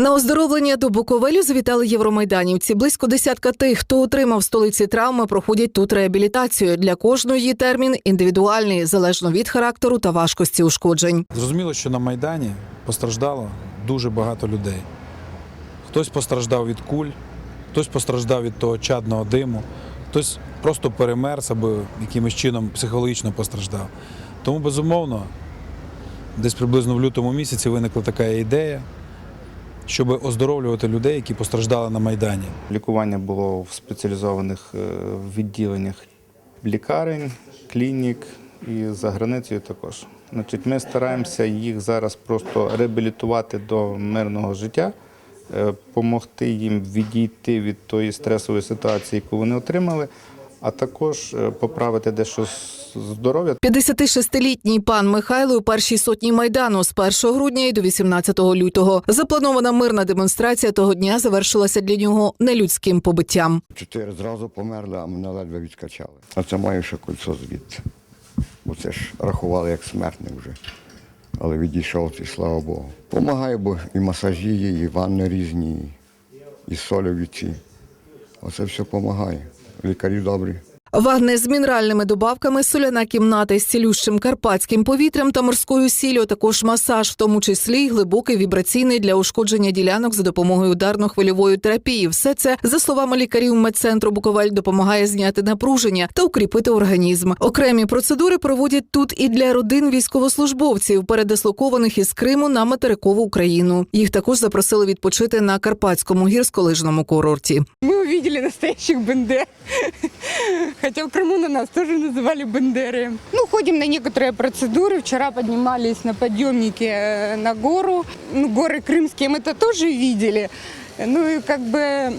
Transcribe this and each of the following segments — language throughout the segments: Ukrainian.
На оздоровлення до Буковелю завітали євромайданівці. Близько десятка тих, хто отримав столиці травми, проходять тут реабілітацію. Для кожної термін індивідуальний, залежно від характеру та важкості ушкоджень. Зрозуміло, що на Майдані постраждало дуже багато людей. Хтось постраждав від куль, хтось постраждав від того чадного диму, хтось просто перемерз або якимось чином психологічно постраждав. Тому, безумовно, десь приблизно в лютому місяці виникла така ідея, щоб оздоровлювати людей, які постраждали на Майдані. Лікування було в спеціалізованих е, відділеннях лікарень, клінік і за границею також. Значить, ми стараємося їх зараз просто реабілітувати до мирного життя, допомогти їм відійти від тої стресової ситуації, яку вони отримали, а також е, поправити дещо з- здоров'я 56-літній пан Михайло у першій сотні майдану з 1 грудня і до 18 лютого. Запланована мирна демонстрація того дня завершилася для нього нелюдським побиттям. Чотири зразу померли, а мене ледве відкачали. А це маю ще кольцо звідти. Бо це ж рахували як смертник вже. Але відійшов і слава Богу. Помагає, бо і масажі є, і ванни різні, і солі солівіці. Оце все допомагає. Лікарі добрі. Вагне з мінеральними добавками, соляна кімната із цілющим карпатським повітрям та морською сіллю, також масаж, в тому числі й глибокий вібраційний для ушкодження ділянок за допомогою ударно-хвильової терапії. Все це, за словами лікарів медцентру Буковель, допомагає зняти напруження та укріпити організм. Окремі процедури проводять тут і для родин військовослужбовців, передислокованих із Криму на материкову Україну. Їх також запросили відпочити на карпатському гірськолижному курорті. Мы увидели настоящих бендер. Хотя в Крыму на нас тоже называли бендеры. Ну, ходим на некоторые процедуры. Вчера поднимались на подъемнике э, на гору. Ну, горы крымские мы это тоже видели. Ну и как бы...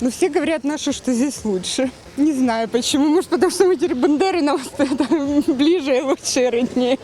Ну, все говорят наши, что здесь лучше. Не знаю почему. Может, потому что мы теперь бендеры нам это ближе и лучше, и роднее.